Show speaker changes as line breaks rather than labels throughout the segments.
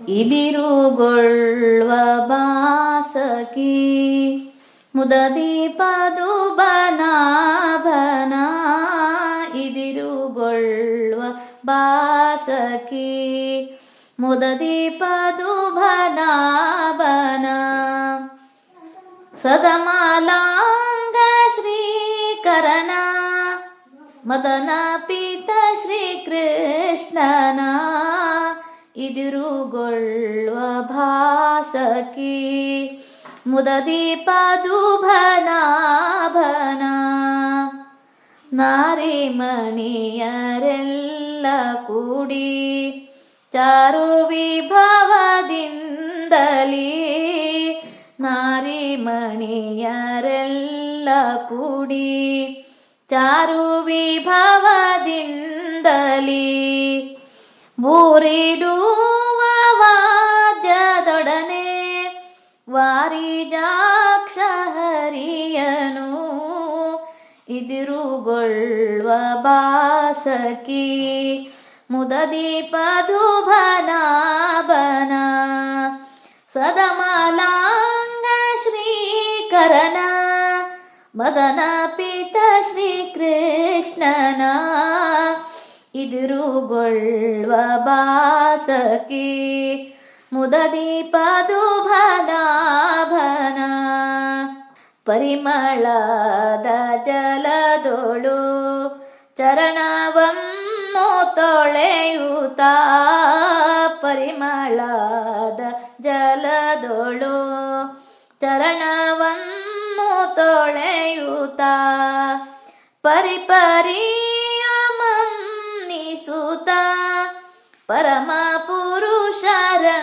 ಇದಿರುಗೊಳ್ಳುವ ಬಾಸಕಿ ಮುದದೀಪದು ಬನಾಭನ ಇದಿರುಗೊಳ್ಳುವ ಬಾಸಕಿ ಮುದದೀಪದು ಬನಾಭನ ಸದಮಾಲಾಂಗ ಶ್ರೀಕರಣ ಮದನ ಪೀತ ಶ್ರೀಕೃಷ್ಣನ ಇದಿರುಗೊಳ್ಳುವ ಭಾಸಕಿ ಮುದದೀಪದುಭನಾಭನ ನಾರಿಮಣಿಯರೆಲ್ಲ ಕೂಡಿ ಚಾರು ವಿಭವದಿಂದಲೇ ನಾರಿಮಣಿಯರೆಲ್ಲ ಕೂಡಿ ಚಾರು ವಿಭವದಿಂದಲೇ ಬೂರಿಡುವ ವಾದ್ಯದೊಡನೆ ವಾರಿಜಾಕ್ಷ ಹರಿಯನು ಇದಿರುಗೊಳ್ಳುವ ಬಾಸಕಿ ಮುದದೀಪಧುಭನಾಭನ ಸದಮಾಲಾಂಗ ಶ್ರೀಕರಣ ಮದನ ಪೀತ ಶ್ರೀಕೃಷ್ಣನ ಇದಿರುಗೊಳ್ಳುವ ಬಾಸಕಿ ಮುದದೀಪದುಭನಾಭನ ಪರಿಮಳದ ಜಲದೊಳು ಚರಣವನ್ನು ತೊಳೆಯುತ್ತ ಪರಿಮಳದ ಜಲದೊಳು ಚರಣವನ್ನು ತೊಳೆಯುತ್ತ ಪರಿಪರಿಯ ಮನ್ನಿಸುತ್ತ ಪರಮ ಪುರುಷರಂಗನ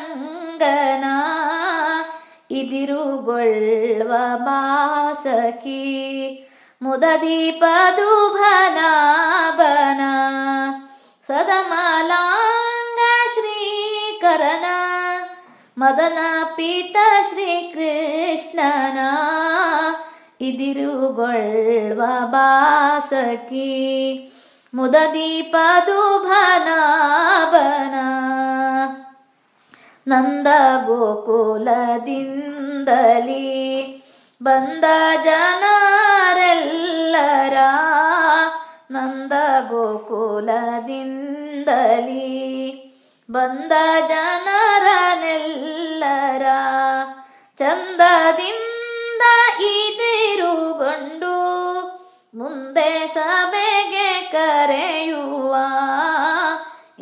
ಇದಿರುಗೊಳ್ಳುವ ಬಾಸಕಿ ಮುದದೀಪದುಭನಾಭನ ಸದಮಾಲಾಂಗ ಶ್ರೀಕರನ ಮದನ ಪೀತ ಶ್ರೀಕೃಷ್ಣನ ಇದಿರುಗೊಳ್ಳುವ ಬಾಸಕಿ ಮುದದೀಪದುಭನಾಭನ. ನಂದ ಗೋಕುಲದಿಂದಲಿ ಬಂದ ಜನರೆಲ್ಲರ. ನಂದ ಗೋಕುಲದಿಂದಲಿ ಬಂದ ಜನರನೆಲ್ಲರ. ಚಂದದಿಂದ ಇದಿರುಗೊಂಡು ಮುಂದೆ ಸಭೆಗೆ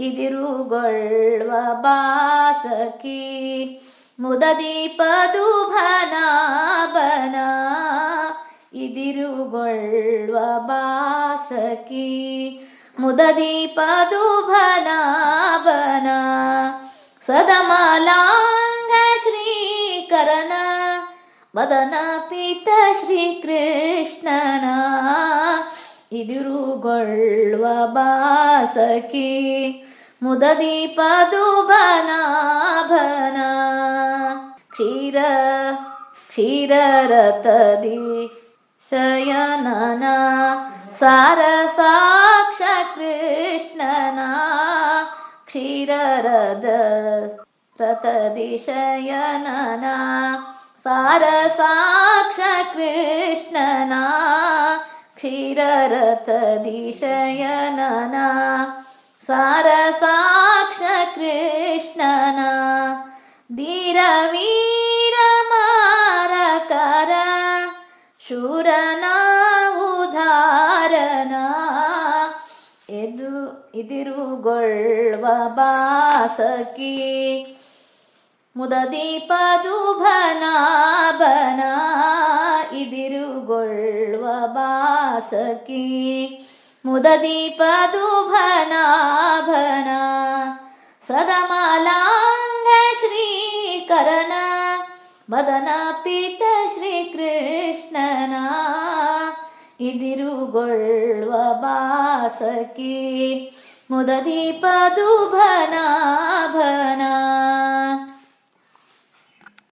ಇದಿರುಗೊಳ್ಳುವ ಬಾಸಕಿ ಮುದದೀಪದುಭನಾಭನ ಇದಿರುಗೊಳ್ಳುವ ಬಾಸಕಿ ಮುದದೀಪದುಭನಾಭನ ಸದಮಾಲಾಂಗ ಶ್ರೀಕರನ ಮದನ ಪೀತ ಶ್ರೀಕೃಷ್ಣನ ಇದಿರುಗೊಳ್ಳುವ ಬಾಸಕಿ ಮುದದೀಪದುಭನಾಭನ ಕ್ಷೀರ ಕ್ಷೀರರತದಿ ಶಯನನ ಸಾರ ಸಾಕ್ಷ ಕೃಷ್ಣನ ಕ್ಷೀರರದ ರತದಿ ಶಯನನ ಸಾರ ಸಾಕ್ಷ ಕೃಷ್ಣನ ಕ್ಷೀರರತದಿ ಶಯನನ ಸಾರ ಸಾಕ್ಷ ಕೃಷ್ಣನ ಧೀರ ವೀರ ಮಾರಕರ ಶೂರನ ಉದಾರನ ಎದು ಇದಿರುಗೊಳ್ಳುವ ಬಾಸಕಿ ಮುದದೀಪದುಭನಾಭನ ಇದಿರುಗೊಳ್ಳುವ ಬಾಸಕಿ ಮುದದೀಪದುಭನಾಭನ सखी भना सदमालाङ्गीकरणा वदना श्रीकृष्णना इदिरुगुळ्ववासकी मुदीपदुभना मुददीपदुभनाभना